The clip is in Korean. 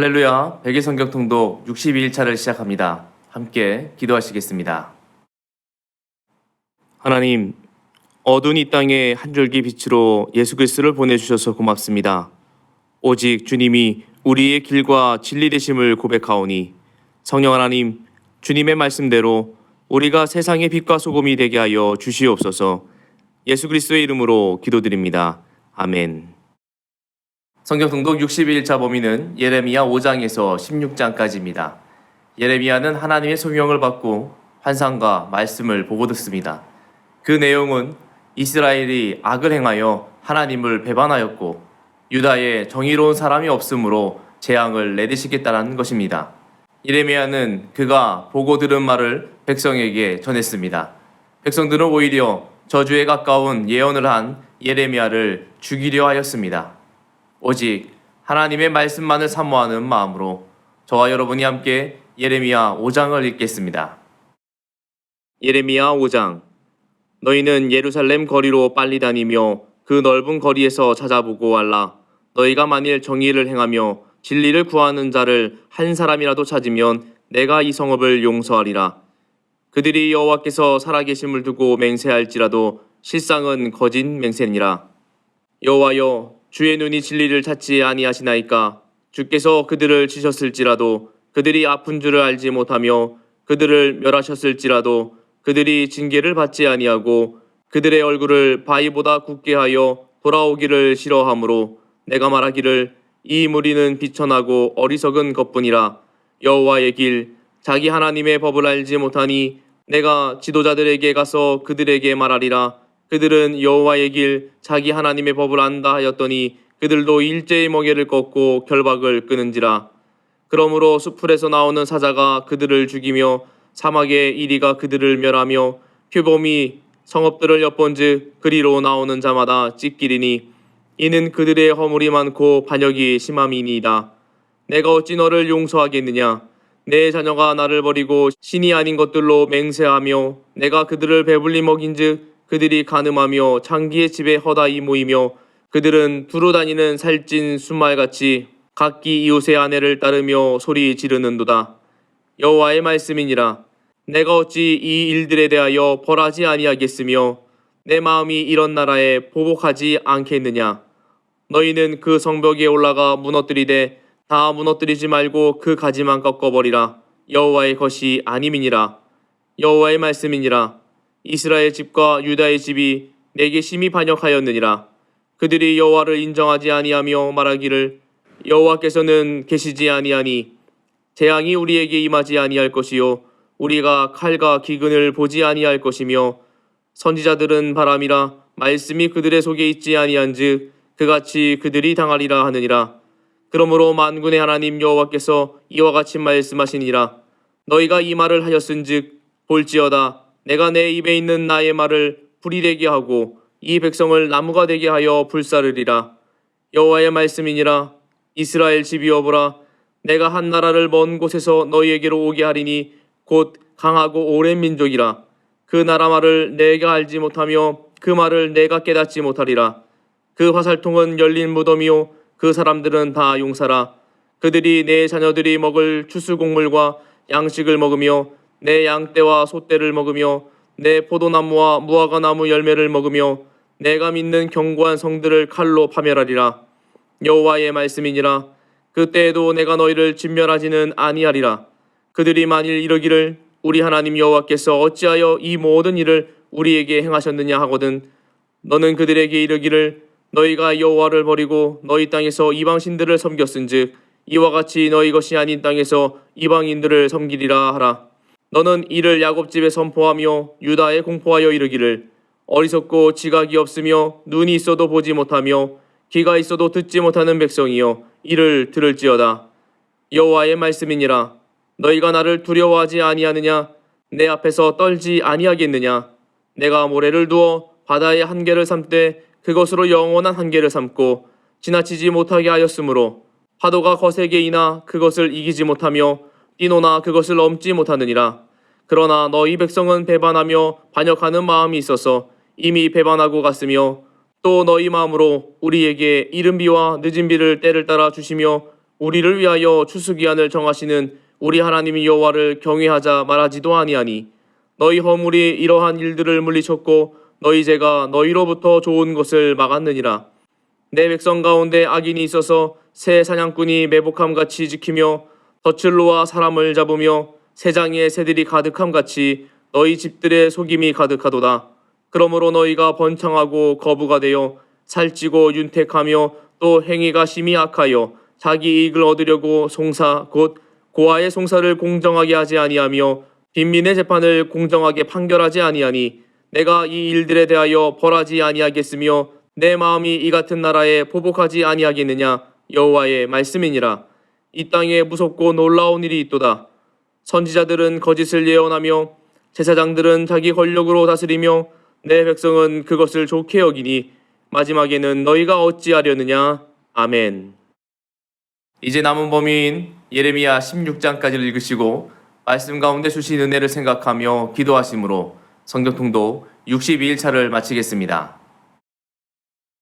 할렐루야, 백일 성경 통독 62일차를 시작합니다. 함께 기도하시겠습니다. 하나님, 어두운 이 땅에 한 줄기 빛으로 예수 그리스도를 보내 주셔서 고맙습니다. 오직 주님이 우리의 길과 진리 되심을 고백하오니 성령 하나님, 주님의 말씀대로 우리가 세상의 빛과 소금이 되게 하여 주시옵소서 예수 그리스도의 이름으로 기도드립니다. 아멘. 성경 등독 62일차 범위는 예레미야 5장에서 16장까지입니다. 예레미야는 하나님의 소명을 받고 환상과 말씀을 보고 듣습니다. 그 내용은 이스라엘이 악을 행하여 하나님을 배반하였고 유다에 정의로운 사람이 없으므로 재앙을 내리시겠다는 것입니다. 예레미야는 그가 보고 들은 말을 백성에게 전했습니다. 백성들은 오히려 저주에 가까운 예언을 한 예레미야를 죽이려 하였습니다. 오직 하나님의 말씀만을 사모하는 마음으로 저와 여러분이 함께 예레미야 5장을 읽겠습니다. 예레미야 5장. 너희는 예루살렘 거리로 빨리 다니며 그 넓은 거리에서 찾아보고 알라. 너희가 만일 정의를 행하며 진리를 구하는 자를 한 사람이라도 찾으면 내가 이 성읍을 용서하리라. 그들이 여호와께서 살아계심을 두고 맹세할지라도 실상은 거짓 맹세니라. 여호와여 주의 눈이 진리를 찾지 아니하시나이까? 주께서 그들을 치셨을지라도 그들이 아픈 줄을 알지 못하며 그들을 멸하셨을지라도 그들이 징계를 받지 아니하고 그들의 얼굴을 바위보다 굳게 하여 돌아오기를 싫어하므로 내가 말하기를 이 무리는 비천하고 어리석은 것뿐이라. 여호와의 길 자기 하나님의 법을 알지 못하니 내가 지도자들에게 가서 그들에게 말하리라 그들은 여호와의 길 자기 하나님의 법을 안다 하였더니 그들도 일제의 멍에를 꺾고 결박을 끊은지라 그러므로 수풀에서 나오는 사자가 그들을 죽이며 사막의 이리가 그들을 멸하며 표범이 성읍들을 엿본즉 그리로 나오는 자마다 찢기리니 이는 그들의 허물이 많고 반역이 심함이니이다. 내가 어찌 너를 용서하겠느냐? 내 자녀가 나를 버리고 신이 아닌 것들로 맹세하며 내가 그들을 배불리 먹인즉 그들이 가늠하며 장기의 집에 허다히 모이며 그들은 두루 다니는 살찐 순말같이 각기 이웃의 아내를 따르며 소리 지르는도다. 여호와의 말씀이니라. 내가 어찌 이 일들에 대하여 벌하지 아니하겠으며 내 마음이 이런 나라에 보복하지 않겠느냐. 너희는 그 성벽에 올라가 무너뜨리되 다 무너뜨리지 말고 그 가지만 꺾어버리라. 여호와의 것이 아님이니라. 여호와의 말씀이니라. 이스라엘 집과 유다의 집이 내게 심히 반역하였느니라. 그들이 여호와를 인정하지 아니하며 말하기를 여호와께서는 계시지 아니하니 재앙이 우리에게 임하지 아니할 것이요 우리가 칼과 기근을 보지 아니할 것이며 선지자들은 바람이라 말씀이 그들의 속에 있지 아니한즉 그같이 그들이 당하리라 하느니라. 그러므로 만군의 하나님 여호와께서 이와 같이 말씀하시니라. 너희가 이 말을 하였은즉 볼지어다 내가 내 입에 있는 나의 말을 불이 되게 하고 이 백성을 나무가 되게 하여 불사르리라. 여호와의 말씀이니라. 이스라엘 집이여 보라. 내가 한 나라를 먼 곳에서 너희에게로 오게 하리니 곧 강하고 오랜 민족이라. 그 나라 말을 내가 알지 못하며 그 말을 내가 깨닫지 못하리라. 그 화살통은 열린 무덤이요 그 사람들은 다 용사라. 그들이 내 자녀들이 먹을 추수 곡물과 양식을 먹으며 내 양떼와 소떼를 먹으며 내 포도나무와 무화과나무 열매를 먹으며 내가 믿는 견고한 성들을 칼로 파멸하리라. 여호와의 말씀이니라. 그때에도 내가 너희를 진멸하지는 아니하리라. 그들이 만일 이러기를 우리 하나님 여호와께서 어찌하여 이 모든 일을 우리에게 행하셨느냐 하거든 너는 그들에게 이르기를 너희가 여호와를 버리고 너희 땅에서 이방 신들을 섬겼은즉 이와 같이 너희 것이 아닌 땅에서 이방인들을 섬기리라 하라 너는 이를 야곱 집에 선포하며 유다에 공포하여 이르기를. 어리석고 지각이 없으며 눈이 있어도 보지 못하며 귀가 있어도 듣지 못하는 백성이여 이를 들을지어다. 여호와의 말씀이니라. 너희가 나를 두려워하지 아니하느냐? 내 앞에서 떨지 아니하겠느냐? 내가 모래를 두어 바다의 한계를 삼되 그것으로 영원한 한계를 삼고 지나치지 못하게 하였으므로. 파도가 거세게 이나 그것을 이기지 못하며 뛰노나 그것을 넘지 못하느니라. 그러나 너희 백성은 배반하며 반역하는 마음이 있어서 이미 배반하고 갔으며 또 너희 마음으로 우리에게 이른 비와 늦은 비를 때를 따라 주시며 우리를 위하여 추수기한을 정하시는 우리 하나님 여호와를 경외하자 말하지도 아니하니 너희 허물이 이러한 일들을 물리쳤고 너희 죄가 너희로부터 좋은 것을 막았느니라. 내 백성 가운데 악인이 있어서 새 사냥꾼이 매복함 같이 지키며 덫을로와 사람을 잡으며 새장에 새들이 가득함 같이 너희 집들의 속임이 가득하도다. 그러므로 너희가 번창하고 거부가 되어 살찌고 윤택하며 또 행위가 심히 악하여 자기 이익을 얻으려고 송사 곧 고아의 송사를 공정하게 하지 아니하며 빈민의 재판을 공정하게 판결하지 아니하니 내가 이 일들에 대하여 벌하지 아니하겠으며 내 마음이 이 같은 나라에 보복하지 아니하겠느냐 여호와의 말씀이니라 이 땅에 무섭고 놀라운 일이 있도다. 선지자들은 거짓을 예언하며 제사장들은 자기 권력으로 다스리며 내 백성은 그것을 좋게 여기니 마지막에는 너희가 어찌하려느냐? 아멘. 이제 남은 범위인 예레미야 16장까지를 읽으시고 말씀 가운데 주신 은혜를 생각하며 기도하심으로 성경통도 62일차를 마치겠습니다.